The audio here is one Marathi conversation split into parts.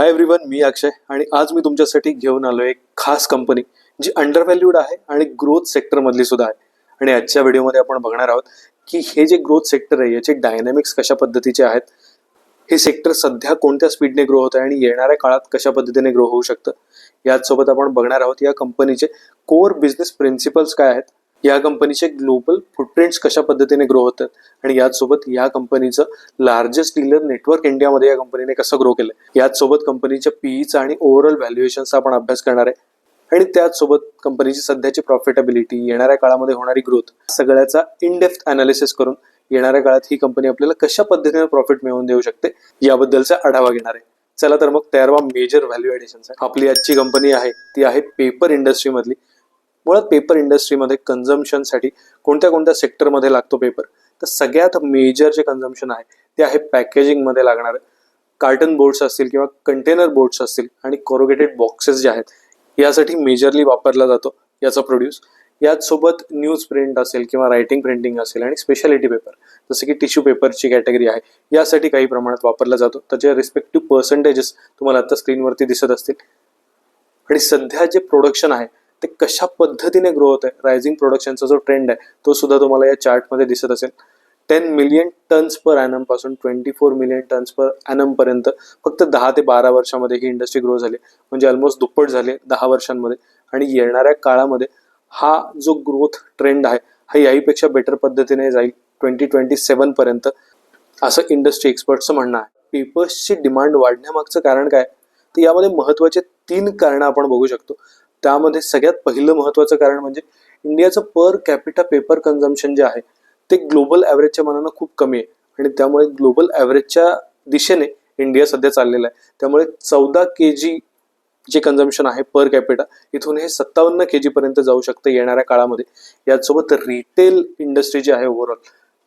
हाय एव्हरीवन मी अक्षय आणि आज मी तुमच्यासाठी घेऊन आलो एक खास कंपनी जी अंडर व्हॅल्यूड आहे आणि ग्रोथ सेक्टरमधली सुद्धा आहे. आणि आजच्या व्हिडिओमध्ये आपण बघणार आहोत की हे जे ग्रोथ सेक्टर आहे याचे डायनॅमिक्स कशा पद्धतीचे आहेत हे सेक्टर सध्या कोणत्या स्पीडने ग्रो होत आहे आणि येणाऱ्या काळात कशा पद्धतीने ग्रो होऊ शकतं याचसोबत आपण बघणार आहोत या कंपनीचे कोर बिझनेस प्रिन्सिपल्स काय आहेत या कंपनीचे ग्लोबल फुटप्रिंट्स कशा पद्धतीने ग्रो होतात? आणि याचसोबत या कंपनीचं लार्जेस्ट डीलर नेटवर्क इंडियामध्ये या कंपनीने कसं ग्रो केलं याचसोबत कंपनीच्या पीईचा आणि ओव्हरऑल व्हॅल्युएशनचा आपण अभ्यास करणार आहे. आणि त्याचसोबत कंपनीची सध्याची प्रॉफिटेबिलिटी येणाऱ्या काळामध्ये होणारी ग्रोथ सगळ्याचा इनडेप्थ अनालिसिस करून येणाऱ्या काळात ही कंपनी आपल्याला कशा पद्धतीने प्रॉफिट मिळवून देऊ शकते याबद्दलचा आढावा घेणार आहे. चला तर मग तयार मेजर व्हॅल्यू ॲडिशनचा आपली आजची कंपनी आहे ती आहे पेपर इंडस्ट्रीमधली मुळात पेपर इंडस्ट्रीमध्ये कन्झम्पशनसाठी कोणत्या कोणत्या सेक्टरमध्ये लागतो पेपर तर सगळ्यात मेजर जे कन्झम्पशन आहे ते आहे पॅकेजिंगमध्ये लागणार. कार्टन बोर्ड्स असतील किंवा कंटेनर बोर्ड्स असतील आणि कोरोगेटेड बॉक्सेस जे आहेत यासाठी मेजरली वापरला जातो याचा प्रोड्यूस याचसोबत न्यूज प्रिंट असेल किंवा रायटिंग प्रिंटिंग असेल आणि स्पेशालिटी पेपर जसं की टिश्यू पेपरची कॅटेगरी आहे यासाठी काही प्रमाणात वापरला जातो. त्याचे रिस्पेक्टिव्ह पर्सेंटेजेस तुम्हाला आता स्क्रीनवरती दिसत असतील. आणि सध्या जे प्रोडक्शन आहे ते कशा पद्धतीने ग्रो होत आहे रायझिंग प्रोडक्शनचा जो ट्रेंड आहे तो सुद्धा तुम्हाला या चार्टमध्ये दिसत असेल. Ten million tons per ॲनमपासून twenty four million tons per annum पर्यंत फक्त दहा ते बारा वर्षामध्ये ही इंडस्ट्री ग्रो झाली. म्हणजे ऑलमोस्ट दुप्पट झाले दहा वर्षांमध्ये. आणि येणाऱ्या काळामध्ये हा जो ग्रोथ ट्रेंड आहे हा याहीपेक्षा बेटर पद्धतीने जाईल ट्वेंटी ट्वेंटी सेवन पर्यंत. असं इंडस्ट्री एक्सपर्टचं म्हणणं आहे. पेपर्सची डिमांड वाढण्यामागचं कारण काय? तर यामध्ये महत्त्वाचे तीन कारणं आपण बघू शकतो. त्यामध्ये सगळ्यात पहिलं महत्वाचं कारण म्हणजे इंडियाचं पर कॅपिटा पेपर कन्झम्पशन जे आहे ते ग्लोबल ॲव्हरेजच्या मानानं खूप कमी आहे. आणि त्यामुळे ग्लोबल ॲव्हरेजच्या दिशेने इंडिया सध्या चाललेला आहे. त्यामुळे चौदा के जी जे कन्झम्पशन आहे पर कॅपिटा इथून हे सत्तावन्न के जीपर्यंत जाऊ शकतं येणाऱ्या काळामध्ये. यासोबत रिटेल इंडस्ट्री जी आहे ओव्हरऑल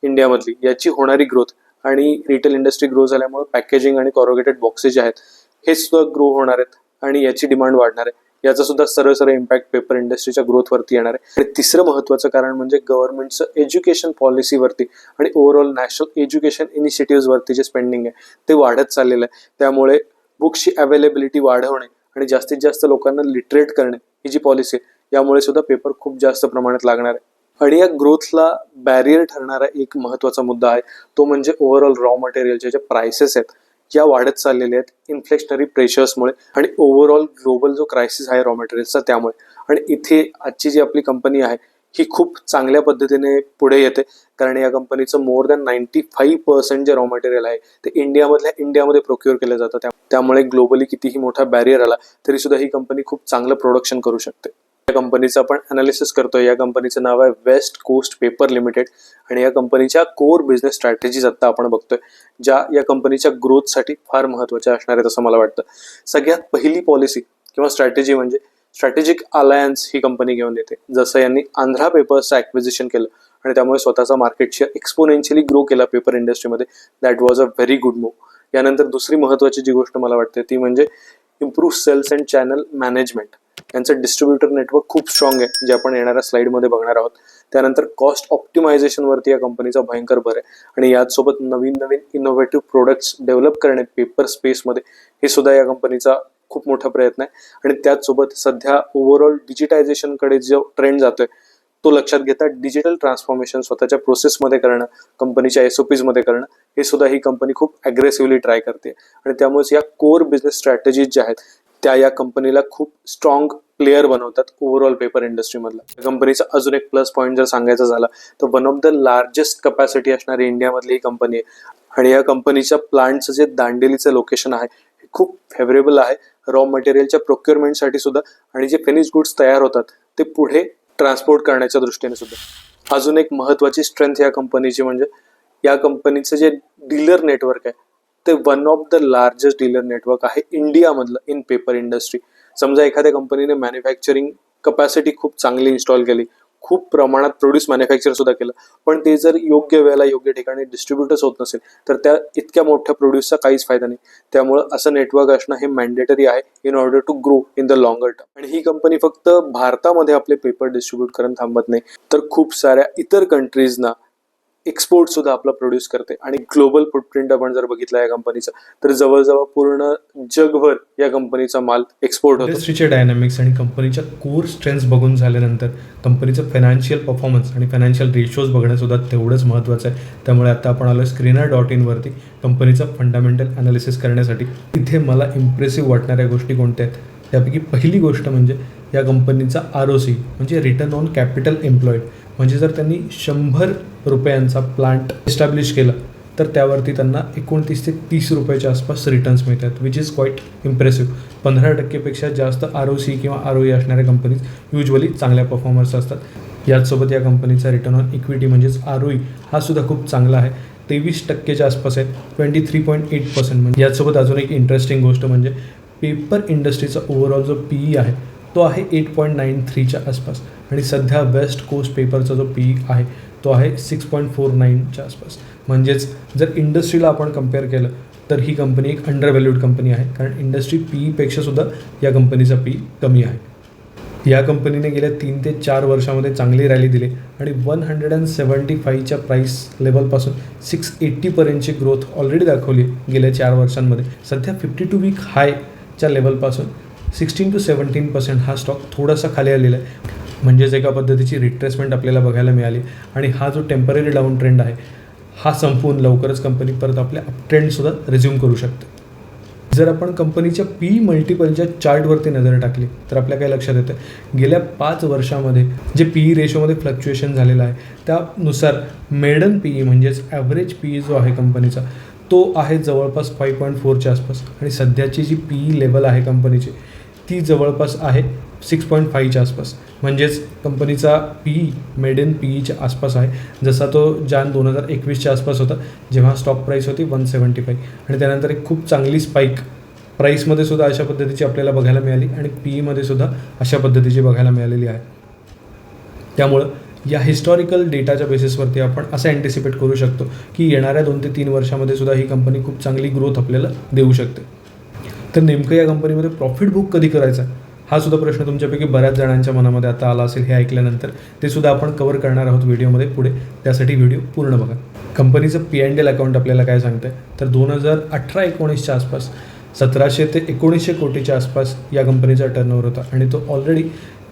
इंडियामधली याची होणारी ग्रोथ आणि रिटेल इंडस्ट्री ग्रो झाल्यामुळे पॅकेजिंग आणि कॉरोगेटेड बॉक्सेस जे आहेत हे सुद्धा ग्रो होणार आहेत आणि याची डिमांड वाढणार आहे. याचा सुद्धा सरळ सरळ इम्पॅक्ट पेपर इंडस्ट्रीच्या ग्रोथवरती येणार आहे. आणि तिसरं महत्वाचं कारण म्हणजे गव्हर्नमेंटचं एज्युकेशन पॉलिसीवरती आणि ओव्हरऑल नॅशनल एज्युकेशन इनिशिएटिव्हवरती जे स्पेंडिंग आहे ते वाढत चाललेलं आहे. त्यामुळे बुक्सची अवेलेबिलिटी वाढवणे आणि जास्तीत जास्त लोकांना लिटरेट करणे ही जी पॉलिसी आहे यामुळे सुद्धा पेपर खूप जास्त प्रमाणात लागणार आहे. आणि या ग्रोथला बॅरियर ठरणारा एक महत्त्वाचा मुद्दा आहे तो म्हणजे ओव्हरऑल रॉ मटेरियलचे जे प्राइसेस आहेत या वाढत चाललेल्या आहेत इन्फ्लेशनरी प्रेशर्समुळे आणि ओव्हरऑल ग्लोबल जो क्रायसिस आहे रॉ मटेरियल्सचा त्यामुळे. आणि इथे आजची जी आपली कंपनी आहे ही खूप चांगल्या पद्धतीने पुढे येते. कारण या कंपनीचं more than ninety five percent जे रॉ मटेरियल आहे ते इंडियामधल्या इंडियामध्ये प्रोक्युअर केलं जातं. त्या त्यामुळे ग्लोबली कितीही मोठा बॅरियर आला तरी सुद्धा ही कंपनी खूप चांगलं प्रोडक्शन करू शकते. या कंपनीचं आपण अनालिसिस करतो या कंपनीचं नाव आहे वेस्ट कोस्ट पेपर लिमिटेड आणि या कंपनीच्या कोर बिझनेस स्ट्रॅटेजीज आता आपण बघतोय ज्या या कंपनीच्या ग्रोथसाठी फार महत्त्वाच्या असणार आहेत असं मला वाटतं. सगळ्यात पहिली पॉलिसी किंवा स्ट्रॅटेजी म्हणजे स्ट्रॅटेजिक अलायन्स ही कंपनी घेऊन येते. जसं यांनी आंध्रा पेपर्सचं ॲक्विजिशन केलं आणि त्यामुळे स्वतःचा मार्केट शेअर एक्सपोनेन्शियली ग्रो केला पेपर इंडस्ट्रीमध्ये that was a very good move यानंतर दुसरी महत्वाची जी गोष्ट मला वाटते ती म्हणजे improve sales and channel management यांचं डिस्ट्रीब्युटर नेटवर्क खूप स्ट्रॉंग आहे जे आपण येणाऱ्या स्लाइडमध्ये बघणार आहोत. त्यानंतर कॉस्ट ऑप्टिमायझेशनवरती या कंपनीचा भयंकर भर आहे. आणि याचसोबत नवीन नवीन इनोव्हेटिव्ह प्रोडक्ट्स डेव्हलप करणे पेपर स्पेसमध्ये हे सुद्धा या कंपनीचा खूप मोठा प्रयत्न आहे. आणि त्याचसोबत सध्या ओव्हरऑल डिजिटायझेशनकडे जो ट्रेंड जातोय तो लक्षात घेता डिजिटल ट्रान्सफॉर्मेशन स्वतःच्या प्रोसेसमध्ये करणं कंपनीच्या एस ओ मध्ये करणं हे सुद्धा ही कंपनी खूप अग्रेसिव्हली ट्राय करते. आणि त्यामुळेच या कोर बिझनेस स्ट्रॅटेजीज ज्या आहेत त्या या कंपनीला खूप स्ट्रॉंग प्लेअर बनवतात ओव्हरऑल पेपर इंडस्ट्रीमधला कंपनीचा अजून एक प्लस पॉईंट जर सांगायचा झाला तर one of the largest capacity असणारी इंडियामधली ही कंपनी आहे. आणि या कंपनीच्या प्लांटचं जे दांडेलीचं लोकेशन आहे हे खूप फेवरेबल आहे. रॉ मटेरियलच्या प्रोक्युरमेंटसाठी सुद्धा. आणि जे फिनिश गुड्स तयार होतात ते पुढे ट्रान्सपोर्ट करण्याच्या दृष्टीने सुद्धा. अजून एक महत्वाची स्ट्रेंथ या कंपनीची म्हणजे या कंपनीचं जे डीलर नेटवर्क आहे ते one of the largest dealer network आहे इंडियामधलं इन पेपर इंडस्ट्री समजा एखाद्या कंपनीने मॅन्युफॅक्चरिंग कपॅसिटी खूप चांगली इन्स्टॉल केली खूप प्रमाणात प्रोड्यूस मॅन्युफॅक्चर सुद्धा केलं पण ते जर योग्य वेळेला योग्य ठिकाणी डिस्ट्रीब्युटर्स होत नसेल तर त्या इतक्या मोठ्या प्रोड्यूसचा काहीच फायदा नाही. त्यामुळं असं नेटवर्क असणं हे मॅन्डेटरी आहे in order to grow in the longer term आणि ही कंपनी फक्त भारतामध्ये आपले पेपर डिस्ट्रीब्यूट करून थांबत नाही तर खूप साऱ्या इतर कंट्रीजना एक्सपोर्ट सुद्धा आपला प्रोड्यूस करते. आणि ग्लोबल फुटप्रिंट आपण जर बघितला या कंपनीचा तर जवळजवळ पूर्ण जगभर या कंपनीचा माल एक्सपोर्ट होतो. इंडस्ट्रीचे डायनामिक्स आणि कंपनीच्या कोर स्ट्रेंथ बघून झाल्यानंतर कंपनीचं फायनान्शियल परफॉर्मन्स आणि फायनान्शियल रेशोज बघणं सुद्धा तेवढंच महत्त्वाचं आहे. त्यामुळे आता आपण आलो स्क्रीनर डॉट इनवरती कंपनीचं फंडामेंटल अनालिसिस करण्यासाठी इथे मला इम्प्रेसिव्ह वाटणाऱ्या गोष्टी कोणत्या आहेत? त्यापैकी पहिली गोष्ट म्हणजे या कंपनीचा आर ओ सी म्हणजे रिटर्न ऑन कॅपिटल एम्प्लॉईड म्हणजे जर त्यांनी शंभर रुपयांचा प्लांट एस्टॅब्लिश केला तर त्यावरती त्यांना एकोणतीस ते तीस रुपयाच्या आसपास रिटर्न्स मिळतात विच इज क्वाईट इम्प्रेसिव्ह पंधरा टक्केपेक्षा जास्त आर ओ सी किंवा आर ओ ई असणाऱ्या कंपनीज युजली चांगल्या परफॉर्मन्स असतात. याचसोबत या कंपनीचा रिटर्न ऑन इक्विटी म्हणजेच आर ओ ई हा सुद्धा खूप चांगला आहे. तेवीस टक्केच्या आसपास आहे twenty three point eight percent म्हणजे याचसोबत अजून एक इंटरेस्टिंग गोष्ट म्हणजे पेपर इंडस्ट्रीचा ओव्हरऑल जो पी ई आहे तो आहे एट पॉईंट नाईन थ्रीच्या आसपास. आणि सध्या वेस्ट कोस्ट पेपरचा जो पी आहे तो आहे सिक्स पॉईंट फोर नाईनच्या आसपास. म्हणजेच जर इंडस्ट्रीला आपण कंपेअर केलं तर ही कंपनी एक अंडर व्हॅल्यूड कंपनी आहे. कारण इंडस्ट्री पीईपेक्षा सुद्धा या कंपनीचा पी कमी आहे. या कंपनीने गेल्या तीन ते चार वर्षामध्ये चांगली रॅली दिली. आणि वन हंड्रेड अँड सेवन्टी फाईव्हच्या प्राईस लेवलपासून सिक्स एट्टीपर्यंतची ग्रोथ ऑलरेडी दाखवली गेल्या चार वर्षांमध्ये. सध्या फिफ्टी टू वीक हायच्या लेवलपासून सिक्स्टीन टू सेवन्टीन पर्सेंट हा स्टॉक थोडासा खाली आलेला आहे. म्हणजेच एका पद्धतीची रिट्रेसमेंट आपल्याला बघायला मिळाली. आणि हा जो टेंपररी डाऊन ट्रेंड आहे हा संपवून लवकरच कंपनी परत आपल्या अपट्रेंडसुद्धा रिझ्यूम करू शकते. जर आपण कंपनीच्या पी मल्टिपलच्या चार्टवरती नजर टाकली तर आपल्या काय लक्षात येतं? गेल्या पाच वर्षामध्ये जे पी ई रेशोमध्ये फ्लक्च्युएशन झालेलं आहे त्यानुसार मेडन पी ई म्हणजेच ॲव्हरेज पी ई जो आहे कंपनीचा तो आहे जवळपास फाईव्ह पॉईंट फोरच्या आसपास. आणि सध्याची जी पी ई लेवल आहे कंपनीची ती जवळपास आहे सिक्स पॉईंट फाईव्हच्या आसपास. म्हणजेच कंपनीचा P E median P ईच्या आसपास आहे. जसा तो जान दोन हजार एकवीसच्या आसपास होता जेव्हा स्टॉक प्राईस होती वन सेवन्टी फाईव्ह आणि त्यानंतर एक खूप चांगली स्पाईक प्राईसमध्ये सुद्धा अशा पद्धतीची आपल्याला बघायला मिळाली आणि पी ईमध्ये सुद्धा अशा पद्धतीची बघायला मिळालेली आहे. त्यामुळं या हिस्टॉरिकल डेटाच्या बेसिसवरती आपण असं अँटिसिपेट करू शकतो की येणाऱ्या दोन ते तीन वर्षामध्ये सुद्धा ही कंपनी खूप चांगली ग्रोथ आपल्याला देऊ शकते. तर नेमकं या कंपनीमध्ये प्रॉफिट बुक कधी करायचा? हा सुद्धा प्रश्न तुमच्यापैकी बऱ्याच जणांच्या मनामध्ये आता आला असेल हे ऐकल्यानंतर. ते सुद्धा आपण कवर करणार आहोत व्हिडिओमध्ये पुढे. त्यासाठी व्हिडिओ पूर्ण बघा. कंपनीचं पी अँड एल अकाउंट आपल्याला काय सांगतं तर दोन हजार अठरा एकोणीसच्या आसपास सतराशे ते एकोणीसशे कोटीच्या आसपास या कंपनीचा टर्नओव्हर होता. आणि तो ऑलरेडी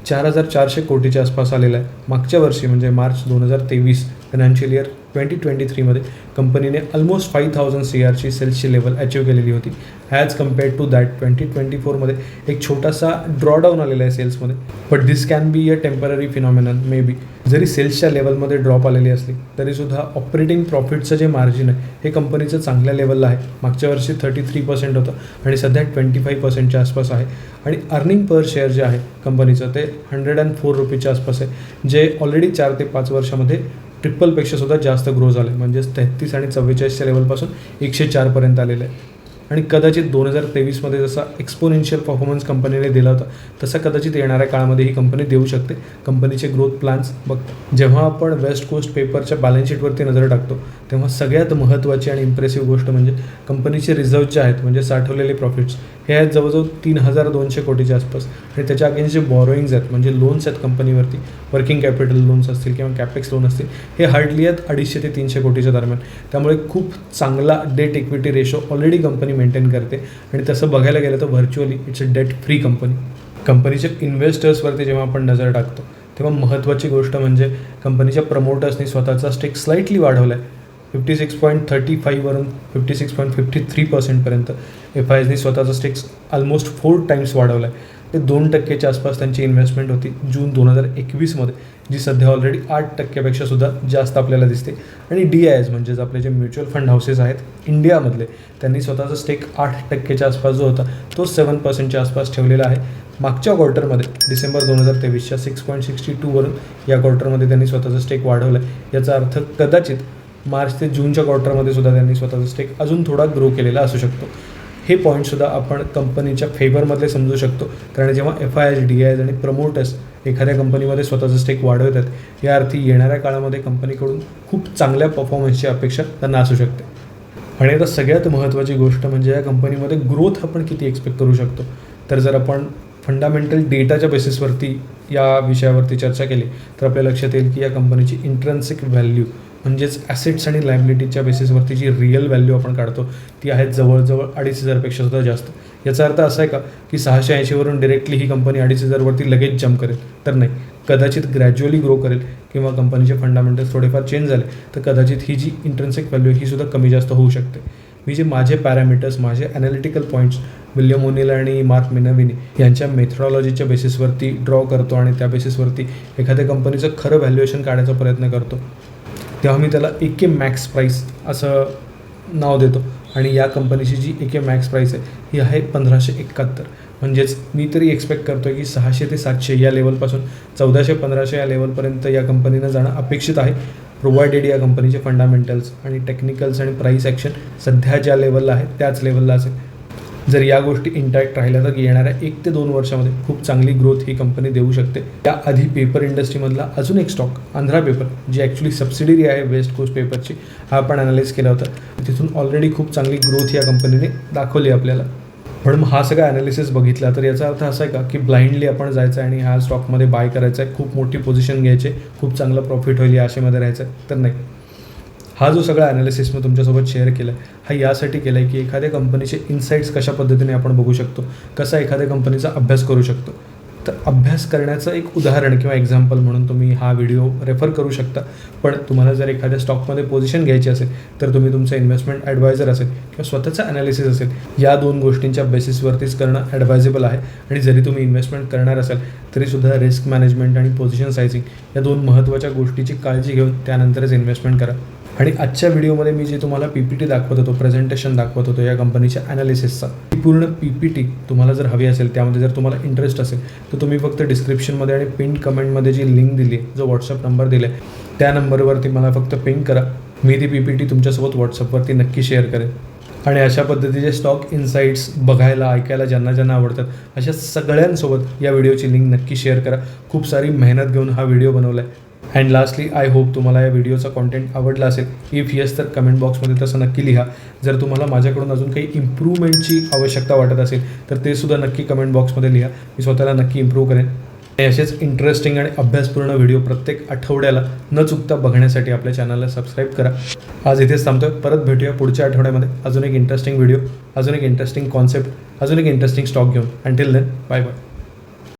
चार हजार चारशे कोटीच्या आसपास आलेला आहे. मागच्या वर्षी म्हणजे मार्च दोन हजार तेवीस फायनान्शियल इयर ट्वेंटी ट्वेंटी थ्रीमध्ये कंपनीने ऑलमोस्ट फाईव्ह थाउजंड सी आरची सेल्सची लेवल अचीव केलेली होती. As compared to that twenty twenty फोरमध्ये एक छोटासा ड्रॉडाऊन आलेला आहे सेल्समध्ये but this can be a temporary phenomenon may be जरी सेल्सच्या लेवलमध्ये ड्रॉप आलेली असली तरीसुद्धा ऑपरेटिंग प्रॉफिटचं जे मार्जिन आहे हे कंपनीचं चांगल्या लेवलला आहे. मागच्या वर्षी थर्टी थ्री पर्सेंट होतं आणि सध्या ट्वेंटी फाईव्ह पर्सेंटच्या आसपास आहे. आणि अर्निंग पर शेअर जे आहे कंपनीचं ते हंड्रेड अँड फोर रुपीच्या आसपास आहे. जे ऑलरेडी चार ते पाच वर्षामध्ये ट्रिपलपेक्षा सुद्धा जास्त ग्रो झालं. आहे म्हणजेच तेहतीस आणि चव्वेचाळीसच्या लेवलपासून एकशे चारपर्यंत आलेलं आहे आणि कदाचित दोन हजार तेवीसमध्ये जसा एक्सपोनेन्शियल परफॉर्मन्स कंपनीने दिला होता तसा कदाचित येणाऱ्या काळामध्ये ही कंपनी देऊ शकते. कंपनीचे ग्रोथ प्लॅन्स बघतो जेव्हा आपण वेस्ट कोस्ट पेपरच्या बॅलन्स शीटवरती नजर टाकतो तेव्हा सगळ्यात महत्त्वाची आणि इम्प्रेसिव्ह गोष्ट म्हणजे कंपनीचे रिझर्व जे आहेत म्हणजे साठवलेले प्रॉफिट्स हे आहेत जवळजवळ तीन हजार दोनशे कोटीच्या आसपास. आणि त्याच्या अगेन्स्ट जे बॉरोईंग्स आहेत म्हणजे लोन्स आहेत कंपनीवरती वर्किंग कॅपिटल लोन्स असतील किंवा कॅपेक्स लोन असतील हे हार्डली आहेत अडीचशे ते तीनशे कोटीच्या दरम्यान. त्यामुळे खूप चांगला debt equity ratio already company maintain करते. आणि तसं बघायला गेलं तर virtually it's a debt free company कंपनीच्या इन्व्हेस्टर्सवरती जेव्हा आपण नजर टाकतो तेव्हा महत्त्वाची गोष्ट म्हणजे कंपनीच्या प्रमोटर्सनी स्वतःचा स्टेक स्लाइटली वाढवला आहे fifty six point thirty फाईव्हवरून fifty six point fifty three पर्सेंटपर्यंत F I एसने स्वतःचा स्टेक्स ऑलमोस्ट फोर टाईम्स वाढवला आहे ते दोन टक्केच्या आसपास त्यांची इन्व्हेस्टमेंट होती जून दोन हजार एकवीसमध्ये जी सध्या ऑलरेडी आठ टक्क्यापेक्षा सुद्धा जास्त आपल्याला दिसते. आणि डी आय एस म्हणजेच आपले जे म्युच्युअल फंड हाऊसेस आहेत इंडियामधले त्यांनी स्वतःचा स्टेक आठ टक्केच्या आसपास जो होता तो सेवन पर्सेंटच्या आसपास ठेवलेला आहे. मागच्या क्वार्टरमध्ये डिसेंबर दोन हजार तेवीसच्या सिक्स पॉईंट सिक्स्टी टूवरून या क्वार्टरमध्ये त्यांनी स्वतःचा स्टेक वाढवला आहे याचा अर्थ कदाचित मार्च ते जूनच्या क्वार्टरमध्ये सुद्धा त्यांनी स्वतःचा स्टेक अजून थोडा ग्रो केलेला असू शकतो. हे पॉईंटसुद्धा आपण कंपनीच्या फेवरमधले समजू शकतो. कारण जेव्हा F I S D I S आणि प्रमोटर्स एखाद्या कंपनीमध्ये स्वतःचं स्टेक वाढवतात या अर्थी येणाऱ्या काळामध्ये कंपनीकडून खूप चांगल्या परफॉर्मन्सची अपेक्षा त्यांना असू शकते. आणि आता सगळ्यात महत्त्वाची गोष्ट म्हणजे या कंपनीमध्ये ग्रोथ आपण किती एक्सपेक्ट करू शकतो. तर जर आपण फंडामेंटल डेटाच्या बेसिसवरती या विषयावरती चर्चा केली तर आपल्या लक्षात येईल की या कंपनीची इंट्रन्सिक व्हॅल्यू म्हणजेच ॲसेट्स आणि लायबिलिटीच्या बेसिसवरती जी रिअल व्हॅल्यू आपण काढतो ती आहे जवळजवळ अडीच हजारपेक्षा सुद्धा जास्त. याचा अर्थ असा आहे का की सहाशे ऐंशीवरून डिरेक्टली ही कंपनी अडीच हजारवरती लगेच जम्प करेल? तर नाही. कदाचित ग्रॅज्युअली ग्रो करेल किंवा कंपनीचे फंडामेंटल्स थोडेफार चेंज झाले तर कदाचित ही जी इंट्रेन्सिक व्हॅल्यू ही सुद्धा कमी जास्त होऊ शकते. मी जे माझे पॅरामीटर्स माझे ॲनालिटिकल पॉईंट्स विल्यम ओनिल आणि मार्क मिनविनी यांच्या मेथडॉलॉजीच्या बेसिसवरती ड्रॉ करतो आणि त्या बेसिसवरती एखाद्या कंपनीचं खरं व्हॅल्युएशन काढायचा प्रयत्न करतो. तेव्हा मी त्याला ए के मॅक्स प्राईस असं नाव देतो. आणि या कंपनीची जी ए के मॅक्स प्राईस आहे ही आहे पंधराशे एकाहत्तर. म्हणजेच मी तरी एक्सपेक्ट करतो आहे की सहाशे ते सातशे या लेवलपासून चौदाशे पंधराशे या लेवलपर्यंत या कंपनीनं जाणं अपेक्षित आहे. प्रोव्हायडेड या कंपनीचे फंडामेंटल्स आणि टेक्निकल्स आणि प्राईस ॲक्शन सध्या ज्या लेवलला आहे त्याच लेवलला असेल जर या गोष्टी इंटॅक्ट राहिल्या तर येणाऱ्या एक ते दोन वर्षामध्ये खूप चांगली ग्रोथ ही कंपनी देऊ शकते. त्याआधी पेपर इंडस्ट्रीमधला अजून एक स्टॉक आंध्रा पेपर जी ॲक्च्युली सबसिडरी आहे वेस्ट कोस्ट पेपरची हा आपण अनालाइज केला होता. तिथून ऑलरेडी खूप चांगली ग्रोथ या कंपनीने दाखवली आपल्याला. पण मग हा सगळा ॲनालिसिस बघितला तर याचा अर्थ असा आहे का की ब्लाइंडली आपण जायचं आहे आणि ह्या स्टॉकमध्ये बाय करायचं आहे खूप मोठी पोझिशन घ्यायची आहे, खूप चांगलं प्रॉफिट होईल या आशेमध्ये राहायचं आहे तर नाही. हा जो सगळा ॲनालिसिस मी तुमच्यासोबत शेअर केला आहे हा यासाठी केला आहे की एखाद्या कंपनीचे इन्साईट्स कशा पद्धतीने आपण बघू शकतो कसा एखाद्या कंपनीचा अभ्यास करू शकतो. तर अभ्यास करण्याचं एक उदाहरण किंवा एक्झाम्पल म्हणून तुम्ही हा व्हिडिओ रेफर करू शकता. पण तुम्हाला जर एखाद्या स्टॉकमध्ये पोझिशन घ्यायची असेल तर तुम्ही तुमचं इन्व्हेस्टमेंट ॲडवायझर असेल किंवा स्वतःचा ॲनालिसिस असेल या दोन गोष्टींच्या बेसिसवरतीच करणं ॲडवायजेबल आहे. आणि जरी तुम्ही इन्व्हेस्टमेंट करणार असाल तरीसुद्धा रिस्क मॅनेजमेंट आणि पोझिशन सायझिंग या दोन महत्त्वाच्या गोष्टीची काळजी घेऊन त्यानंतरच इन्व्हेस्टमेंट करा. आणि आजच्या व्हिडिओमध्ये मी जे तुम्हाला पी पी टी दाखवत होतो प्रेझेंटेशन दाखवत होतो या कंपनीच्या ॲनालिसिसचा ती पूर्ण पी पी टी तुम्हाला जर हवी असेल त्यामध्ये जर तुम्हाला इंटरेस्ट असेल तर तुम्ही फक्त डिस्क्रिप्शनमध्ये आणि पिन कमेंटमध्ये जी लिंक दिली जो व्हॉट्सअप नंबर दिला आहे त्या नंबरवरती मला फक्त पिन करा. मी ती पी पी टी तुमच्यासोबत व्हॉट्सअपवरती नक्की शेअर करेन. आणि अशा पद्धतीचे स्टॉक इन्साईट्स बघायला ऐकायला ज्यांना ज्यांना आवडतात अशा सगळ्यांसोबत या व्हिडिओची लिंक नक्की शेअर करा. खूप सारी मेहनत घेऊन हा व्हिडिओ बनवला आहे अँड लास्टली आय होप तुम्हाला या व्हिडिओचा कॉन्टेंट आवडला असेल. इफ येस तर कमेंट बॉक्समध्ये तसं नक्की लिहा. जर तुम्हाला माझ्याकडून अजून काही इम्प्रूव्हमेंटची आवश्यकता वाटत असेल तर ते सुद्धा नक्की कमेंट बॉक्समध्ये लिहा. मी स्वतःला नक्की इम्प्रूव्ह करेन. आणि असेच इंटरेस्टिंग आणि अभ्यासपूर्ण व्हिडिओ प्रत्येक आठवड्याला न चुकता बघण्यासाठी आपल्या चॅनलला सबस्क्राईब करा. आज इथेच थांबतोय. परत भेटूया पुढच्या आठवड्यामध्ये. अजून एक इंटरेस्टिंग व्हिडिओ अजून एक इंटरेस्टिंग कॉन्सेप्ट अजून एक इंटरेस्टिंग स्टॉक घेऊन. Until then bye bye